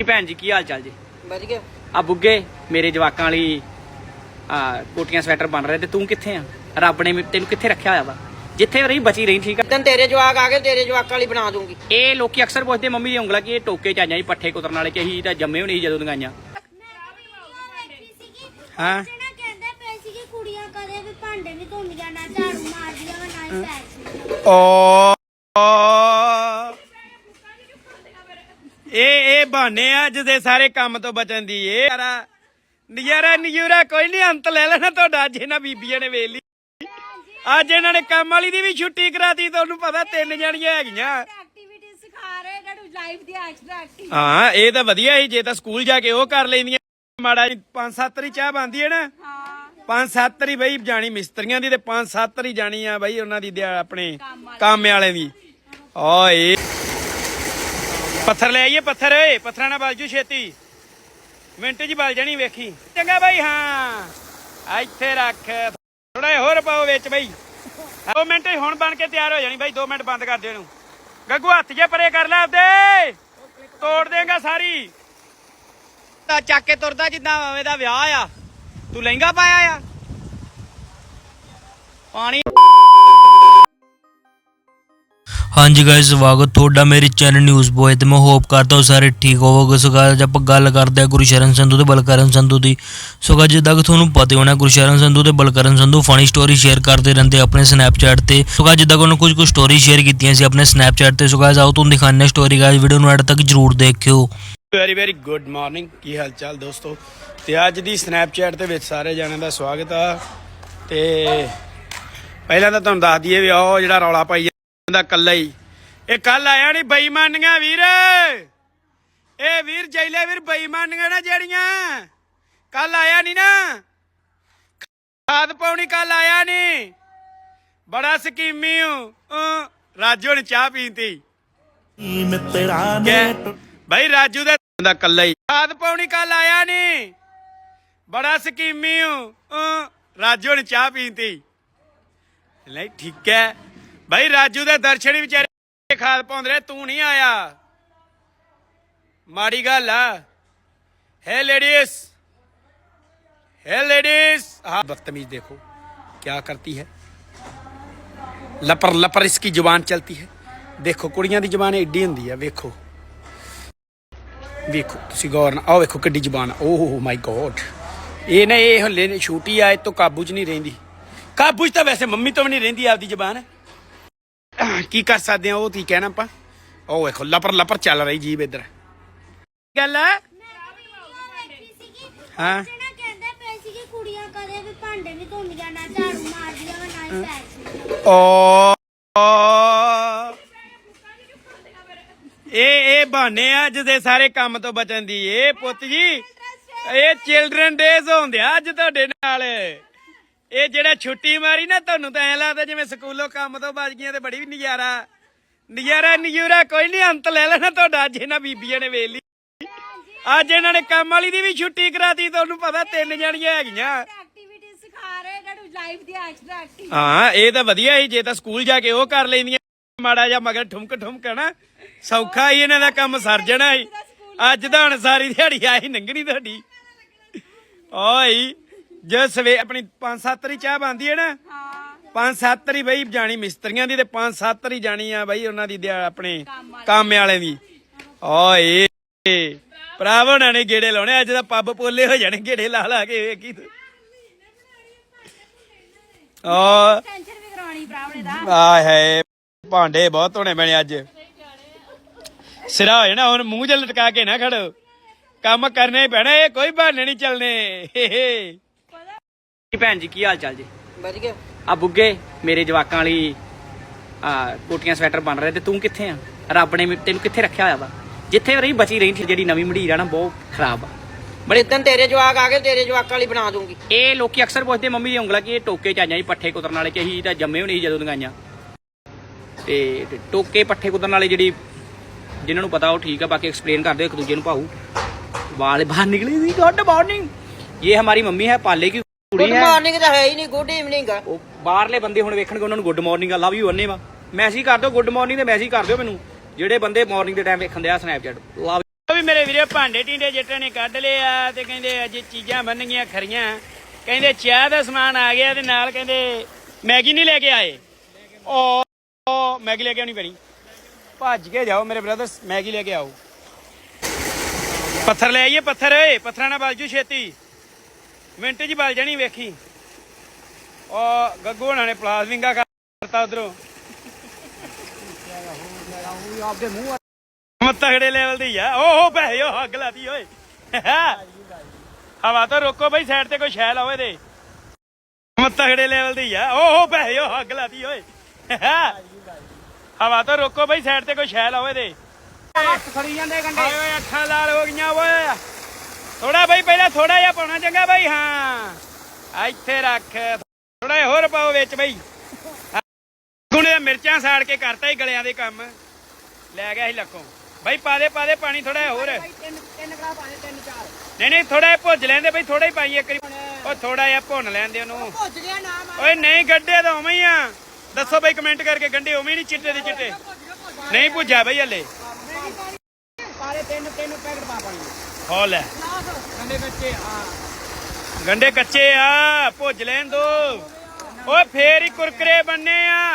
ਜੀ ਭੈਣ ਜੀ ਕੀ ਹਾਲ ਚਾਲ ਜੀ? ਵਧੀਆ। ਆ ਬੁੱਗੇ ਮੇਰੇ ਜਵਾਕਾਂ ਵਾਲੀ ਆ ਕੋਟੀਆਂ ਸਵੈਟਰ ਬਣ ਰਹੇ ਤੇ ਤੂੰ ਕਿੱਥੇ ਆ? ਰੱਬ ਨੇ ਮੈਨੂੰ- ਤੈਨੂੰ ਕਿੱਥੇ ਰੱਖਿਆ ਹੋਇਆ ਵਾ? ਜਿੱਥੇ ਰਹੀ ਬਚੀ ਰਹੀ ਠੀਕ ਆ? ਤੈਨੂੰ ਤੇਰੇ ਜਵਾਕ ਆ ਗਏ ਤੇਰੇ ਜਵਾਕਾਂ ਵਾਲੀ ਬਣਾ ਦੂੰਗੀ। ਇਹ ਲੋਕੀ ਅਕਸਰ ਪੁੱਛਦੇ ਮੰਮੀ ਦੀ ਉਂਗਲਾਂ ਕਿ ਇਹ ਟੋਕੇ ਚ ਆਈਆਂ ਜੀ ਪੱਠੇ ਕੁਤਰਨ ਵਾਲੇ ਕਿ ਅਸੀਂ ਤਾਂ ਜੰਮੇ ਵੀ ਨਹੀਂ ਜਦੋਂ ਦੀਆਂ ਆਈਆਂ। ਹਾਂ। ਹਾਂ ਜਿਹੜਾ ਕਹਿੰਦਾ ਪਏ ਸੀ ਕਿ ਕੁੜੀਆਂ ਕਦੇ ਵੀ ਭਾਂਡੇ ਨਹੀਂ ਧੋਂਦੀਆਂ ਨਾ ਝਾੜੂ ਮਾਰਦੀਆਂ ਵਾ ਨਾ ਹੀ ਸੈਕਸ ਓ ਬਹਾਨੇ ਆ ਅੱਜ ਦੇ ਸਾਰੇ ਕੰਮ ਤੋਂ ਬਚਣ ਦੀ ਇਹ ਯਾਰਾ ਨਜ਼ਾਰਾ ਨਜ਼ੂਰਾ ਕੋਈ ਨਹੀਂ ਅੰਤ ਲੈ ਲੈਣਾ ਤੁਹਾਡਾ। ਅੱਜ ਇਹਨਾਂ ਬੀਬੀਆਂ ਨੇ ਵੇਖ ਲਈ। ਅੱਜ ਇਹਨਾਂ ਨੇ ਕੰਮ ਵਾਲੀ ਦੀ ਵੀ ਛੁੱਟੀ ਕਰਾਤੀ ਤੁਹਾਨੂੰ ਪਤਾ ਤਿੰਨ ਜਣੀਆਂ ਹੈਗੀਆਂ। ਐਕਟੀਵਿਟੀ ਸਿਖਾ ਰਹੇ ਇਹਨਾਂ ਨੂੰ ਲਾਈਫ ਦੀ ਐਕਸਟਰਾ ਐਕਟੀਵਿਟੀ ਹਾਂ ਇਹ ਤਾਂ ਵਧੀਆ ਸੀ ਜੇ ਤਾਂ ਸਕੂਲ ਜਾ ਕੇ ਉਹ ਕਰ ਲੈਂਦੀਆਂ। ਮਾੜਾ ਜੀ ਪੰਜ ਸੱਤ ਰੀ ਚਾਹ ਬੰਦੀ ਹੈ ਨਾ। ਹਾਂ। ਪੰਜ ਸੱਤ ਰੀ ਬਈ ਜਾਣੀ ਮਿਸਤਰੀਆਂ ਦੀ ਤੇ ਪੰਜ ਸੱਤ ਰੀ ਜਾਣੀ ਆ ਬਈ ਉਹਨਾਂ ਦੀ ਆਪਣੇ ਕੰਮ ਵਾਲੇ ਦੀ। ਓਏ। ਪੱਥਰ ਲੈ ਆਈਏ ਪੱਥਰ, ਓਏ। ਪੱਥਰਾਂ ਨਾਲ ਬਲ ਛੇਤੀ। ਮਿੰਟ ਜੀ ਬਲ ਜਾਣੀ ਵੇਖੀ। ਚੰਗਾ ਬਈ, ਹਾਂ। ਇੱਥੇ ਰੱਖ। ਥੋੜਾ ਹੋਰ ਪਾਓ ਵਿੱਚ ਬਈ। 2 ਮਿੰਟ ਹੁਣ ਬਣ ਕੇ ਤਿਆਰ ਹੋ ਜਾਣੀ ਬਾਈ 2 ਮਿੰਟ ਬੰਦ ਕਰ ਦੇ ਇਹਨੂੰ। ਗੱਗੂ, ਹੱਥ ਜੇ ਪਰੇ ਕਰ ਲੈ ਆਪਦੇ। ਤੋੜ ਦੇਗਾ ਸਾਰੀ। ਤਾਂ ਚੱਕ ਕੇ ਤੁਰਦਾ ਜਿੱਦਾਂ ਐਵੇਂ ਦਾ ਵਿਆਹ ਆ। ਤੂੰ ਲਹਿੰਗਾ ਪਾਇਆ ਆ। ਪਾਣੀ ਹਾਂਜੀ ਗਾਇਸ ਸਵਾਗਤ ਤੁਹਾਡਾ ਮੇਰੇ ਚੈਨਲ ਨਿਊਜ਼ ਬੋਏ ਤੇ। ਮੈਂ ਹੋਪ ਕਰਦਾ ਹਾਂ ਸਾਰੇ ਠੀਕ ਹੋਵੋਗੇ। ਸੋ guys, ਆਪਾਂ ਗੱਲ ਕਰਦੇ ਹਾਂ ਗੁਰਸ਼ਰਨ ਸੰਧੂ ਤੇ ਬਲਕਰਨ ਸੰਧੂ ਦੀ। ਸੋ guys, ਜਿੱਦਾਂ ਕਿ ਤੁਹਾਨੂੰ ਪਤਾ ਹੋਣਾ ਗੁਰਸ਼ਰਨ ਸੰਧੂ ਤੇ Balkaran Sandhu funny story share ਕਰਦੇ ਰਹਿੰਦੇ ਆਪਣੇ ਸਨੈਪਚੈਟ ਤੇ। ਸੋ guys, ਜਿੱਦਾਂ ਕਿ ਉਹਨਾਂ ਕੁਝ ਕੁ ਸਟੋਰੀ ਸ਼ੇਅਰ ਕੀਤੀਆਂ ਸੀ ਆਪਣੇ ਸਨੈਪਚੈਟ ਤੇ। ਸੋ guys, ਆਓ ਤੁਹਾਨੂੰ ਦਿਖਾਉਂਦੇ ਹਾਂ ਸਟੋਰੀ ਗਾਇਸ ਵੀਡੀਓ ਨੂੰ ਐਡ ਤੱਕ ਜਰੂਰ ਦੇਖਿਓ। ਵੈਰੀ ਵੈਰੀ ਗੁੱਡ ਮਾਰਨਿੰਗ ਕੀ ਹਾਲ ਚਾਲ ਦੋਸਤੋ? ਤੇ ਅੱਜ ਦੀ ਸਨੈਪਚੈਟ ਦੇ ਵਿੱਚ ਸਾਰੇ ਜਾਣਿਆਂ ਦਾ ਸਵਾਗਤ ਆ। ਤੇ ਪਹਿਲਾਂ ਤਾਂ ਤੁਹਾਨੂੰ ਦੱਸ ਦਈਏ ਵੀ ਉਹ ਜਿਹੜਾ ਰੌਲਾ ਪਾਈ ਜਾਂਦਾ ਕੱਲਾ ਹੀ। ਇਹ ਕੱਲ ਆਇਆ ਨਹੀਂ ਬੇਈਮਾਨੀਆਂ ਵੀਰ। ਇਹ ਵੀਰ ਜੈਲੇ ਵੀਰ ਬੇਈਮਾਨੀਆਂ ਨਾ ਜਿਹੜੀਆਂ। ਕੱਲ ਆਇਆ ਨਹੀਂ ਨਾ। ਖਾਦ ਪਾਉਣੀ ਕੱਲ ਆਇਆ ਨਹੀਂ ਬੜਾ ਸਕੀਮੀ ਹੂੰ ਰਾਜੂ ਨੇ ਚਾਹ ਪੀਤੀ ਬਈ ਰਾਜੂ ਦਾ ਦਾ ਕੱਲਾ ਹੀ। ਖਾਦ ਪਾਉਣੀ ਕੱਲ ਆਇਆ ਨਹੀਂ ਬੜਾ ਸਕੀਮੀ ਹੂੰ ਰਾਜੂ ਨੇ ਚਾਹ ਪੀਤੀ ਨਹੀਂ ਠੀਕ ਹੈ। ਬਈ ਰਾਜੂ ਦੇ ਦਰਸ਼ਨ ਹੀ ਵਿਚਾਰੇ ਖਾਦ ਪਾਉਂਦੇ ਰਹੇ ਤੂੰ ਨਹੀਂ ਆਇਆ ਮਾੜੀ ਗੱਲ ਆ ਹੈ ਲੇਡੀਜ਼ है लेडीज हाँ बदतमीज देखो क्या करती है लपर लपर इसकी जुबान चलती है ਦੇਖੋ ਕੁੜੀਆਂ ਦੀ ਜ਼ੁਬਾਨ ਏਡੀ ਹੁੰਦੀ ਆ ਵੇਖੋ ਵੇਖੋ ਤੁਸੀਂ ਗੌਰ ਨਾਲ ਆਹ ਵੇਖੋ ਕਿੱਡੀ ਜ਼ੁਬਾਨ ਓਹ ਮਾਈ ਗੋਡ ਇਹ ਨਾ ਇਹ ਹੱਲੇ ਨੇ ਛੋਟੀ ਆ ਇਹ ਤੋਂ ਕਾਬੂ 'ਚ ਨਹੀਂ ਰਹਿੰਦੀ ਕਾਬੂ 'ਚ ਤਾਂ ਵੈਸੇ ਮੰਮੀ ਤੋਂ ਵੀ ਨਹੀਂ ਰਹਿੰਦੀ ਆਪਦੀ ਜ਼ੁਬਾਨ ਕੀ ਕਰ ਸਕਦੇ ਆ? ਉਹ ਕੀ ਕਹਿਣਾ ਆਪਾਂ? ਉਹ ਵੇਖੋ, ਲਪਰ ਲਪਰ ਚੱਲ ਰਹੀ ਜੀਬ ਇੱਧਰ। ਗੱਲ ਆ? ਹਾਂ। ਕੁੜੀਆਂ ਕਦੇ ਵੀ ਭਾਂਡੇ ਨਹੀਂ ਧੋਂਦੀਆਂ ਨਾ ਝਾੜੂ ਮਾਰਦੀਆਂ ਵਾ ਨਾ ਸੈਕਸ ਓ। ਇਹ ਇਹ ਬਹਾਨੇ ਆ ਅੱਜ ਦੇ ਸਾਰੇ ਕੰਮ ਤੋਂ ਬਚਣ ਦੀ। ਇਹ ਪੁੱਤ ਜੀ, ਇਹ ਚਿਲਡਰਨ ਡੇਜ਼ ਹੁੰਦੇ ਆ ਅੱਜ ਤੁਹਾਡੇ ਨਾਲ। ਇਹ ਜਿਹੜਾ ਛੁੱਟੀ ਮਾਰੀ ਨਾ ਤੁਹਾਨੂੰ ਤਾਂ ਐ ਲੱਗਦਾ ਜਿਵੇਂ ਸਕੂਲੋਂ ਕੰਮ ਤੋਂ ਬਚ ਗਈਆਂ ਤੇ ਬੜੀ ਵੀ ਨਜ਼ਾਰਾ। ਨਜ਼ਾਰਾ ਨਜ਼ੂਰਾ ਕੋਈ ਨਹੀਂ ਅੰਤ ਲੈ ਲੈਣਾ ਤੁਹਾਡਾ। ਅੱਜ ਇਹਨਾਂ ਬੀਬੀਆਂ ਨੇ ਵੇਖ ਲਈ। ਅੱਜ ਇਹਨਾਂ ਨੇ ਕੰਮ ਵਾਲੀ ਦੀ ਵੀ ਛੁੱਟੀ ਕਰਾਤੀ ਤੁਹਾਨੂੰ ਪਤਾ ਤਿੰਨ ਜਣੀਆਂ ਹੈਗੀਆਂ। ਐਕਟੀਵਿਟੀ ਸਿਖਾ ਰਹੇ ਇਹਨਾਂ ਨੂੰ ਲਾਈਫ ਦੀ ਐਕਸਟਰਾ ਐਕਟੀਵਿਟੀ ਹਾਂ ਇਹ ਤਾਂ ਵਧੀਆ ਸੀ ਜੇ ਤਾਂ ਸਕੂਲ ਜਾ ਕੇ ਉਹ ਕਰ ਲੈਂਦੀਆਂ ਮਾੜਾ ਜਿਹਾ ਮਗਰ ਠੁਮਕ ਠੁਮਕ ਨਾ ਸੌਖਾ ਹੀ ਇਹਨਾਂ ਦਾ ਕੰਮ ਸਰ ਜਾਣਾ ਸੀ। ਅੱਜ ਤਾਂ ਹੁਣ ਸਾਰੀ ਦਿਹਾੜੀ ਆਈ ਨੰਗਣੀ ਤੁਹਾਡੀ। ਓਏ। ਜੇ ਸਵੇ ਆਪਣੀ ਪੰਜ ਸੱਤ ਰੀ ਚਾਹ ਬੰਦੀ ਹੈ ਨਾ ਹਾਂ। ਪੰਜ ਸੱਤ ਰੀ ਬਈ ਜਾਣੀ ਮਿਸਤਰੀਆਂ ਦੀ ਤੇ ਪੰਜ ਸੱਤ ਰੀ ਜਾਣੀ ਆ ਬਈ ਉਹਨਾਂ ਦੀ ਆਪਣੇ ਕੰਮ ਵਾਲੇ ਦੀ। ਓਏ ਭਰਾਵੋ ਉਹਨਾਂ ਨੇ ਗੇੜੇ ਲਾਉਣੇ ਅੱਜ ਤਾਂ ਪੱਬ ਪੋਲੇ ਹੋ ਜਾਣੇ ਗੇੜੇ ਲਾ ਲਾ ਕੇ ਵੇਖੀ ਤੂੰ। ਓ ਟੈਨਸ਼ਨ ਵੀ ਕਰਾਉਣੀ ਭਰਾਵਣੇ ਦਾ। ਆਏ ਹਾਏ ਭਾਂਡੇ ਬਹੁਤ ਧੋਣੇ ਪੈਣੇ ਅੱਜ। ਸਿਰਾ ਹੋ ਜਾਣਾ ਹੁਣ ਮੂੰਹ ਜਿਹਾ ਲਟਕਾ ਕੇ ਨਾ ਖੜੋ ਕੰਮ ਕਰਨੇ ਹੀ ਪੈਣਾ ਇਹ ਕੋਈ ਬਹਾਨੇ ਨਹੀਂ ਚੱਲਨੇ ਹੇ ਹੇ। ਜੀ ਭੈਣ ਜੀ ਕੀ ਹਾਲ ਚਾਲ ਜੀ? ਵਧੀਆ। ਆ ਬੁੱਗੇ ਮੇਰੇ ਜਵਾਕਾਂ ਵਾਲੀ ਆ ਕੋਟੀਆਂ ਸਵੈਟਰ ਬਣ ਰਹੇ ਤੇ ਤੂੰ ਕਿੱਥੇ ਆ? ਰੱਬ ਨੇ ਮੈਨੂੰ- ਤੈਨੂੰ ਕਿੱਥੇ ਰੱਖਿਆ ਹੋਇਆ ਵਾ? ਜਿੱਥੇ ਰਹੀ ਬਚੀ ਰਹੀ ਜਿਹੜੀ ਨਵੀਂ ਮਢੀਰ ਆ ਨਾ ਬਹੁਤ ਖਰਾਬ ਆ। ਬੜੇ ਤੈਨੂੰ ਤੇਰੇ ਜਵਾਕ ਆ ਗਏ ਤੇਰੇ ਜਵਾਕਾਂ ਵਾਲੀ ਬਣਾ ਦੂੰਗੀ। ਇਹ ਲੋਕੀ ਅਕਸਰ ਪੁੱਛਦੇ ਮੰਮੀ ਦੀ ਉਂਗਲਾਂ ਕਿ ਇਹ ਟੋਕੇ ਚ ਆਈਆਂ ਜੀ ਪੱਠੇ ਕੁਤਰਨ ਵਾਲੇ ਕਿ ਅਸੀਂ ਤਾਂ ਜੰਮੇ ਨਹੀਂ ਜਦੋਂ ਤੇ ਤੇ ਟੋਕੇ ਪੱਠੇ ਕੁਤਰਨ ਵਾਲੇ ਜਿਹੜੀ ਜਿਨ੍ਹਾਂ ਨੂੰ ਪਤਾ ਉਹ ਠੀਕ ਆ ਬਾਕੀ ਐਕਸਪਲੇਨ ਕਰਦੇ ਇੱਕ ਦੂਜੇ ਨੂੰ ਭਾਊ। ਵਾਲੇ ਬਾਹਰ ਨਿਕਲੇ ਸੀ ਗੁੱਡ ਮਾਰਨਿੰਗ ਇਹ ਹਮਾਰੀ ਮੰਮੀ ਹੈ ਪਾਲੇ ਕੀ ਗੁੱਡ ਮਾਰਨਿੰਗ ਤਾਂ ਹੈ ਹੀ ਨਹੀਂ ਗੁੱਡ ਈਵਨਿੰਗ ਆ। ਉਹ ਬਾਹਰਲੇ ਬੰਦੇ ਹੁਣ ਵੇਖਣਗੇ ਉਹਨਾਂ ਨੂੰ ਗੁੱਡ ਮਾਰਨਿੰਗ ਆ ਲਵ ਯੂ ਅੰਨੇ ਵਾ। ਮੈਸੇਜ ਕਰ ਦਿਓ ਗੁੱਡ ਮਾਰਨਿੰਗ ਤੇ ਮੈਸੇਜ ਕਰ ਦਿਓ ਮੈਨੂੰ। ਜਿਹੜੇ ਬੰਦੇ ਮਾਰਨਿੰਗ ਦੇ ਟਾਈਮ ਵੇਖਣ ਦੇ ਆ ਸਨੈਪਚੈਟ ਲਵ ਵੀ ਮੇਰੇ ਵੀਰੇ ਭਾਂਡੇ ਟੀਂਡੇ ਜੱਟਾਂ ਨੇ ਕੱਢ ਲਏ ਆ ਤੇ ਕਹਿੰਦੇ ਅੱਜ ਚੀਜ਼ਾਂ ਬਣਨਗੀਆਂ ਖਰੀਆਂ। ਕਹਿੰਦੇ ਚਾਹ ਦਾ ਸਮਾਨ ਆ ਗਿਆ ਤੇ ਨਾਲ ਕਹਿੰਦੇ ਮੈਗੀ ਨਹੀਂ ਲੈ ਕੇ ਆਏ। ਉਹ ਉਹ ਮੈਗੀ ਲੈ ਕੇ ਆਉਣੀ ਪੈਣੀ। ਭੱਜ ਕੇ ਜਾਓ ਮੇਰੇ ਬ੍ਰਦਰਸ ਮੈਗੀ ਲੈ ਕੇ ਆਓ। ਪੱਥਰ ਲੈ ਆਈਏ ਪੱਥਰ। ਓਏ ਪੱਥਰਾਂ ਨਾਲ ਬਲ ਜੂ ਛੇਤੀ। ਮਿੰਟ 'ਚ ਹੀ ਬਲ ਜਾਣੀ ਵੇਖੀ। ਉਹ ਗੱਗੂ ਹੋਣਾ ਨੇ ਪਲਾਸਟਿੰਗਾ ਕਰਤਾ ਉਧਰੋਂ। ਮਤ ਤਗੜੇ ਲੈਵਲ ਦੀ ਆ। ਓਹ ਪੈਸੇ ਉਹ ਅੱਗ ਲਾਤੀ ਓਏ। ਹਵਾ ਤਾਂ ਰੋਕੋ ਬਈ ਸਾਈਡ ਤੇ ਕੋਈ ਸ਼ੈਲ ਆਵੇ ਦੇ ਮਤ ਤਗੜੇ ਲੈਵਲ ਦੀ ਆ। ਓਹ ਪੈਸੇ ਉਹ ਅੱਗ ਲਾਤੀ ਓਏ। ਹਵਾ ਤਾਂ ਰੋਕੋ ਬਈ ਸਾਈਡ ਤੇ ਕੋਈ ਸ਼ੈਲ ਆਵੇ ਦੇ ਹੱਥ ਫੜੀ ਜਾਂਦੇ ਗੰਡੇ ਓਏ ਅੱਖਾਂ ਲਾਲ ਹੋ ਗਈਆਂ ਓਏ। ਥੋੜਾ ਬਈ ਪਹਿਲਾਂ ਥੋੜਾ ਜਿਹਾ ਪਾਉਣਾ ਚੰਗਾ ਬਈ ਹਾਂ। ਇੱਥੇ ਰੱਖ। ਥੋੜਾ ਜਿਹਾ ਹੋਰ ਪਾਓ ਵਿੱਚ ਬਈ। ਗੁਣੇ ਮਿਰਚਾਂ ਸਾੜ ਕੇ ਕਰਤਾ ਹੀ ਗਲਿਆਂ ਦੇ ਕੰਮ। ਲੈ ਗਿਆ ਸੀ ਲੱਖੋਂ। ਬਈ ਪਾ ਦੇ ਪਾ ਦੇ ਪਾਣੀ ਥੋੜਾ ਜਿਹਾ ਹੋਰ। ਤਿੰਨ ਤਿੰਨ ਗਲਾਸ ਪਾਣੇ ਤਿੰਨ ਚਾਰ। ਨਹੀਂ ਨਹੀਂ ਥੋੜਾ ਜਿਹਾ ਭੁੱਜ ਲੈਂਦੇ ਬਈ ਥੋੜਾ ਹੀ ਪਾਈਏ ਇੱਕ ਵਾਰੀ। ਉਹ ਥੋੜਾ ਜਿਹਾ ਭੁੰਨ ਲੈਂਦੇ ਉਹਨੂੰ। ਭੁੱਜ ਗਿਆ ਨਾਮ ਓਏ ਨਹੀਂ ਗੱਡੇ ਤਾਂ ਉਵੇਂ ਹੀ ਆ। ਦੱਸੋ ਬਈ ਕਮੈਂਟ ਕਰਕੇ ਗੰਡੇ ਉਵੇਂ ਨਹੀਂ ਚਿੱਟੇ ਦੇ ਚਿੱਟੇ। ਨਹੀਂ ਭੁੱਜਾ ਬਈ ਹਲੇ। ਸਾਰੇ ਤਿੰਨ ਤਿੰਨ ਪੈਕਟ ਪਾ ਪਾਣੀ। ਹੋ ਲੈ। ਗੰਡੇ ਕੱਚੇ ਹਾਂ ਗੰਡੇ ਕੱਚੇ ਆ, ਭੁੱਜ ਲੈਣ ਦੋ। ਓਏ, ਫੇਰ ਹੀ ਕੁਰਕਰੇ ਬੰਨੇ ਆ।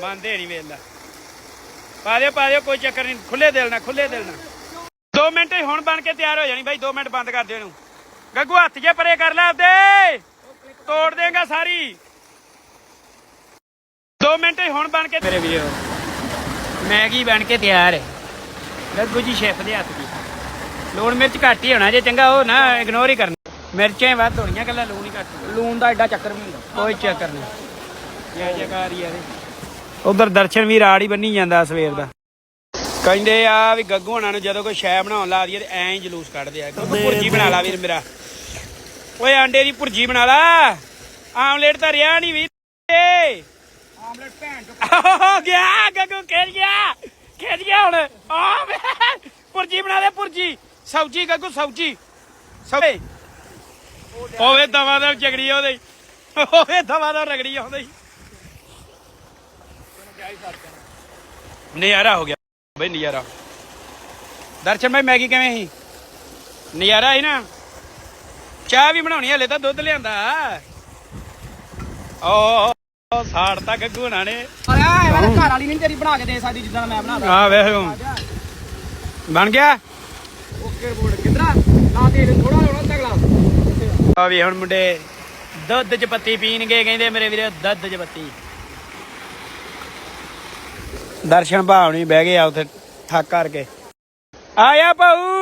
ਬੰਦੇ ਨਹੀਂ ਵੇਲਾ। ਪਾ ਦਿਓ ਪਾ ਦਿਓ, ਕੋਈ ਚੱਕਰ ਨਹੀਂ। ਖੁੱਲੇ ਦਿਲ ਨਾਲ ਖੁੱਲੇ ਦਿਲ ਨਾਲ। 2 ਮਿੰਟ ਹੀ ਹੁਣ ਬਣ ਕੇ ਤਿਆਰ ਹੋ ਜਾਣੀ ਬਾਈ 2 ਮਿੰਟ ਬੰਦ ਕਰ ਦਿਓ ਇਹਨੂੰ। ਗੱਗੂ, ਹੱਥ ਜੇ ਪਰੇ ਕਰ ਲੈ ਆਪਦੇ। ਤੋੜ ਦੇਗਾ ਸਾਰੀ। 2 ਮਿੰਟ ਹੀ ਹੁਣ ਬਣ ਕੇ ਮੇਰੇ ਵੀਰੋ ਮੈਗੀ ਬਣ ਕੇ ਤਿਆਰ ਹੈ? ਗੱਗੂ ਜੀ ਸ਼ੈਫ ਦੇ ਹੱਥ ਦੀ। ਲੂਣ ਮਿਰਚ ਘੱਟ ਹੀ ਹੋਣਾ ਜੇ ਚੰਗਾ ਉਹ ਨਾ ਇਗਨੋਰ ਹੀ ਕਰਨਾ। ਮਿਰਚਾਂ ਹੀ ਵੱਧ ਹੋਣੀਆਂ ਕੱਲਾ ਲੂਣ ਹੀ ਘੱਟ ਲੂਣ ਦਾ ਐਡਾ ਚੱਕਰ ਵੀ ਨਹੀਂ। ਹੁੰਦਾ ਕੋਈ ਚੱਕਰ ਨਹੀਂ। ਜੈ ਜੈਕਾਰ ਯਾਰ ਉਧਰ ਦਰਸ਼ਨ ਵੀ ਰਾੜ ਹੀ ਬੰਨੀ ਜਾਂਦਾ ਸਵੇਰ ਦਾ। ਕਹਿੰਦੇ ਆ ਵੀ ਗੱਗੂ ਹੋਣਾ ਨੂੰ ਜਦੋਂ ਕੋਈ ਸ਼ੈ ਬਣਾਉਣ ਲਾ ਦਈਏ ਤੇ ਐਂ ਜਲੂਸ ਕੱਢਦੇ ਆ। ਗੱਗੂ ਭੁਰਜੀ ਬਣਾ ਲਾ ਵੀਰ ਮੇਰਾ। ਓਏ ਆਂਡੇ ਦੀ ਭੁਰਜੀ ਬਣਾ ਲਾ। ਆਮਲੇਟ ਤਾਂ ਰਿਆ ਨਹੀਂ ਵੀਰ। ਆਮਲੇਟ ਭੈਣ ਚੋ ਗਿਆ ਗੱਗੂ ਖੇਲ ਗਿਆ। ਖੇਲ ਗਿਆ ਹੁਣ। ਆ ਮੈਂ ਭੁਰਜੀ ਬਣਾ ਦੇ ਭੁਰਜੀ ਸਬਜੀ ਗੱਗੂ ਸਬਜੀ ਸਬੇ ਹੋਵੇ ਦਵਾ ਦਾ ਚਗੜੀ ਉਹਦੇ। ਹੋਵੇ ਦਵਾ ਦਾ ਰਗੜੀ ਉਹਦੇ। ਨਜ਼ਾਰਾ ਹੋ ਗਿਆ। ਬਈ, ਨਜ਼ਾਰਾ। ਦਰਸ਼ਨ ਭਾਈ ਮੈਗੀ ਕਿਵੇਂ ਸੀ? ਨਜ਼ਾਰਾ ਸੀ ਨਾ। ਚਾਹ ਵੀ ਬਣਾਉਣੀ ਹਲੇ ਤਾਂ ਦੁੱਧ ਲਿਆਂਦਾ। ਓ। ਓ ਸਾੜਤਾ ਗੱਗੂ ਹਣਾ ਨੇ। ਅਰੇ ਆ ਮੇਰੇ ਘਰ ਵਾਲੀ ਨਹੀਂ ਤੇਰੀ ਬਣਾ ਕੇ ਦੇ ਸਕਦੀ ਜਿੱਦਾਂ ਮੈਂ ਬਣਾਦਾ ਆ ਵੇਖ ਬਣ ਗਿਆ? ਓਕੇ ਬੋਰਡ ਕਿਧਰਾ ਲਾ ਦੇ ਥੋੜਾ ਹੋਣਾ ਗਲਾਸ ਆ ਵੀ ਹੁਣ ਮੁੰਡੇ ਦੁੱਧ ਚ ਪੱਤੀ ਪੀਣਗੇ ਕਹਿੰਦੇ ਮੇਰੇ ਵੀਰੇ ਦੁੱਧ ਚ ਪੱਤੀ। ਦਰਸ਼ਨ ਭਾਵਨੀ ਬਹਿ ਗਏ ਆ ਉੱਥੇ ਠੱਕ ਕਰਕੇ। ਆਇਆ ਭਾਊ।